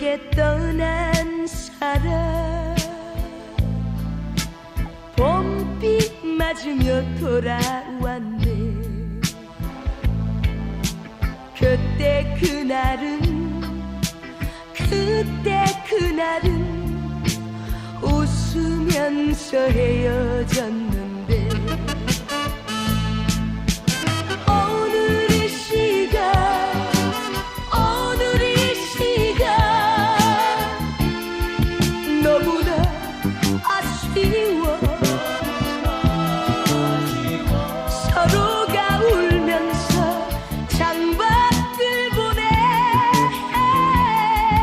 속에 떠난 사람 봄빛 맞으며 돌아왔네. 그때 그날은 그때 그날은 웃으면서 헤어졌네 you